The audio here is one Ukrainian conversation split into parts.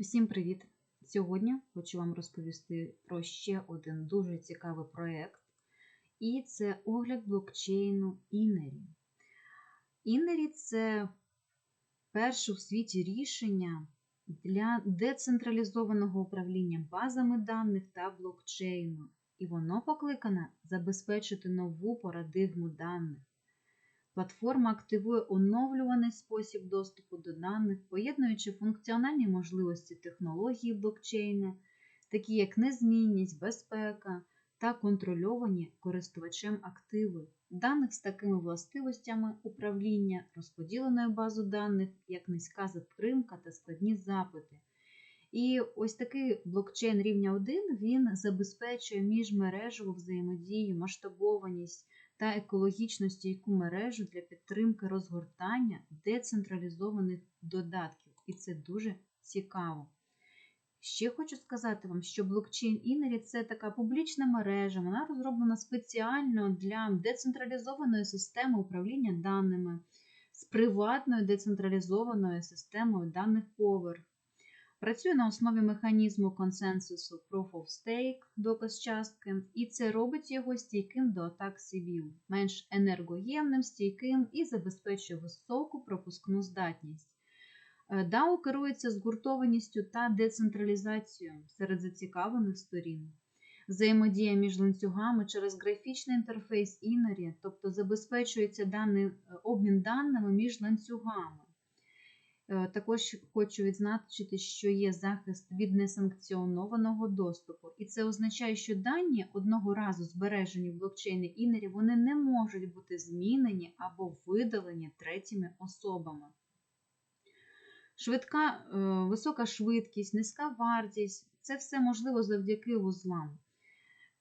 Усім привіт! Сьогодні хочу вам розповісти про ще один дуже цікавий проєкт, і це огляд блокчейну Інері. Інері це перше в світі рішення для децентралізованого управління базами даних та блокчейну, і воно покликане забезпечити нову парадигму даних. Платформа активує оновлюваний спосіб доступу до даних, поєднуючи функціональні можливості технології блокчейну, такі як незмінність, безпека та контрольовані користувачем активи, даних з такими властивостями управління, розподіленою базу даних, як низька затримка та складні запити. І ось такий блокчейн рівня 1 він забезпечує міжмережеву взаємодію, масштабованість та екологічно стійку мережу для підтримки розгортання децентралізованих додатків. І це дуже цікаво. Ще хочу сказати вам, що блокчейн Інері це така публічна мережа, вона розроблена спеціально для децентралізованої системи управління даними з приватною децентралізованою системою даних поверх. Працює на основі механізму консенсусу Proof of Stake, доказ частки, і це робить його стійким до атак Сибіл, менш енергоємним, стійким і забезпечує високу пропускну здатність. DAO керується згуртованістю та децентралізацією серед зацікавлених сторін. Взаємодія між ланцюгами через графічний інтерфейс Інері, тобто забезпечується даний обмін даними між ланцюгами. Е, також хочу відзначити, що є захист від несанкціонованого доступу, і це означає, що дані одного разу збережені в блокчейні інері вони не можуть бути змінені або видалені третіми особами. Швидка, е, висока швидкість, низька вартість це все можливо завдяки вузлам.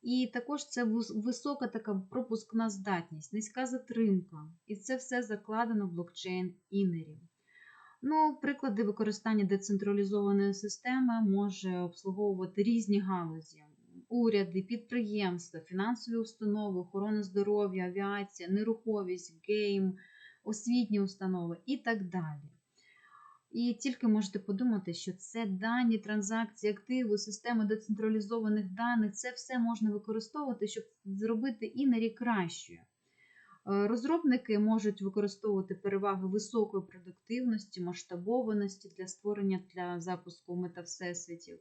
І також це висока така пропускна здатність, низька затримка. І це все закладено в блокчейн інері. Ну, Приклади використання децентралізованої системи може обслуговувати різні галузі: уряди, підприємства, фінансові установи, охорона здоров'я, авіація, нерухомість, гейм, освітні установи і так далі. І тільки можете подумати, що це дані, транзакції, активи, системи децентралізованих даних це все можна використовувати, щоб зробити інері кращою. Е, розробники можуть використовувати переваги високої продуктивності, масштабованості для створення для запуску метавсесвітів.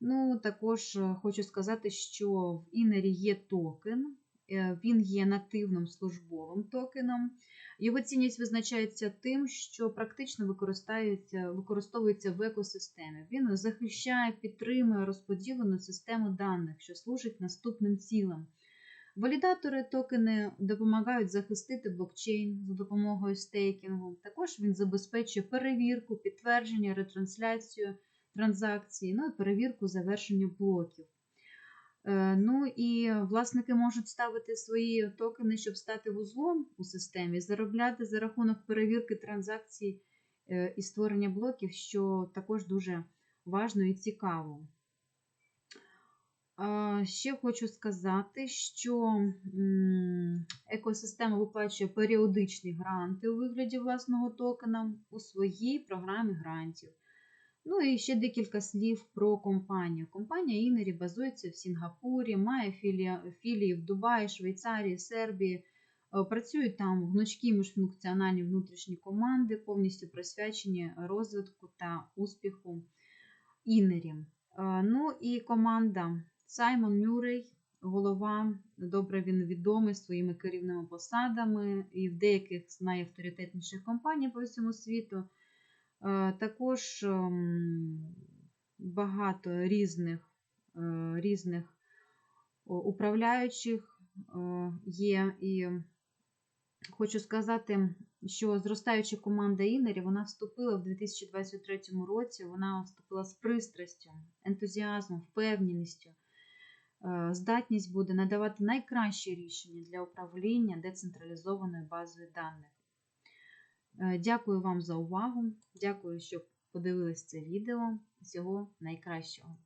Ну, Також е, хочу сказати, що в Інері є токен, е, він є нативним службовим токеном. Його цінність визначається тим, що практично використовується в екосистемі. Він захищає, підтримує розподілену систему даних, що служить наступним цілям. Валідатори токени допомагають захистити блокчейн за допомогою стейкінгу. Також він забезпечує перевірку, підтвердження, ретрансляцію транзакцій, ну і перевірку завершення блоків. Е, ну і власники можуть ставити свої токени, щоб стати вузлом у системі, заробляти за рахунок перевірки транзакцій е, і створення блоків, що також дуже важно і цікаво. Ще хочу сказати, що екосистема виплачує періодичні гранти у вигляді власного токена у своїй програмі грантів. Ну і ще декілька слів про компанію. Компанія Інері базується в Сінгапурі, має філії в Дубаї, Швейцарії, Сербії. Е, працюють там гнучкі міжфункціональні внутрішні команди, повністю присвячені розвитку та успіху Інері. Е, ну і команда. Саймон Мюррей, голова, добре він відомий своїми керівними посадами і в деяких з найавторитетніших компаній по всьому світу. Е, також ем, багато різних е, різних управляючих е, є. І хочу сказати, що зростаюча команда Інері вона вступила в 2023 році, вона вступила з пристрастю, ентузіазмом, впевненістю. Е, здатність буде надавати найкращі рішення для управління децентралізованою базою даних. Е, дякую вам за увагу. Дякую, що подивились це відео. Всього найкращого.